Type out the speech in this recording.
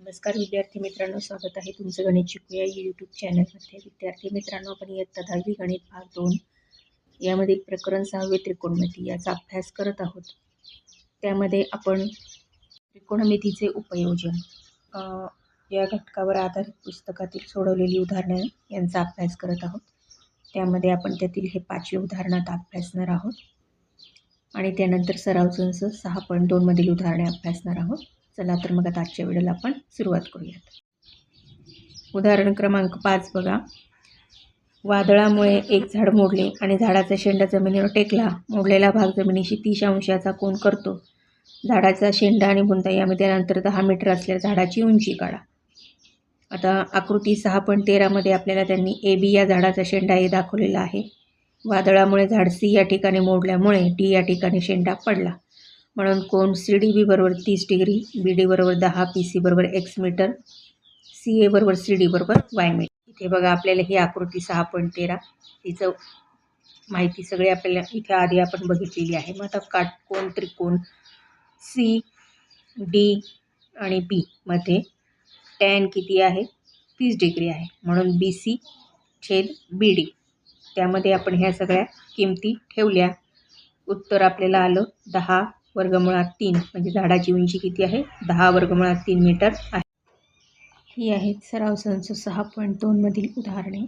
नमस्कार विद्यार्थी मित्रांनो स्वागत आहे तुमचं गणित शिकूया यूट्यूब चॅनलमध्ये विद्यार्थी मित्रांनो आपण इयत्ता दहावी गणित भाग दोन यामधील प्रकरण सहावे त्रिकोणमिती याचा अभ्यास करत आहोत. त्यामध्ये आपण त्रिकोणमितीचे उपयोजन या घटकावर आधारित पुस्तकातील सोडवलेली उदाहरणे यांचा अभ्यास करत आहोत. त्यामध्ये आपण त्यातील हे पाचवे उदाहरणात अभ्यासणार आहोत. आणि त्यानंतर सराव सहा पॉईंट दोनमधील उदाहरणे अभ्यासणार आहोत. चला तर मग आता आजच्या व्हिडिओला आपण सुरुवात करूयात. उदाहरण क्रमांक पाच बघा. वादळामुळे एक झाड मोडले आणि झाडाचा शेंडा जमिनीवर टेकला. मोडलेला भाग जमिनीशी तीस अंशाचा कोण करतो. झाडाचा शेंडा आणि बुंदा यामध्ये नंतर दहा मीटर असलेल्या झाडाची उंची काढा. आता आकृती सहा पॉईंट तेरामध्ये आपल्याला त्यांनी ए बी या झाडाचा शेंडा हे दाखवलेला आहे. वादळामुळे झाड सी या ठिकाणी मोडल्यामुळे डी या ठिकाणी शेंडा पडला. म्हणून कोण सी डी बी बरोबर तीस डिग्री बी डी बरोबर दहा पी सी बरोबर एक्स मीटर सी ए बरोबर सी डी बरोबर वाय मीटर. इथे बघा आपल्याला ही आकृती सहा पॉईंट तेरा तिचं माहिती सगळी आपल्याला इथे आधी आपण बघितलेली आहे. मग आता काटकोण त्रिकोण सी डी आणि बीमध्ये टॅन किती आहे? तीस डिग्री आहे. म्हणून बी सी छेद बी डी त्यामध्ये आपण ह्या सगळ्या किमती ठेवल्या. उत्तर आपल्याला आलं दहा वर्गमुळात तीन. म्हणजे झाडाची उंची किती आहे? दहा वर्गमुळात तीन मीटर आहे. ही आहेत सराव संच सहा पॉईंट दोनमधील उदाहरणे.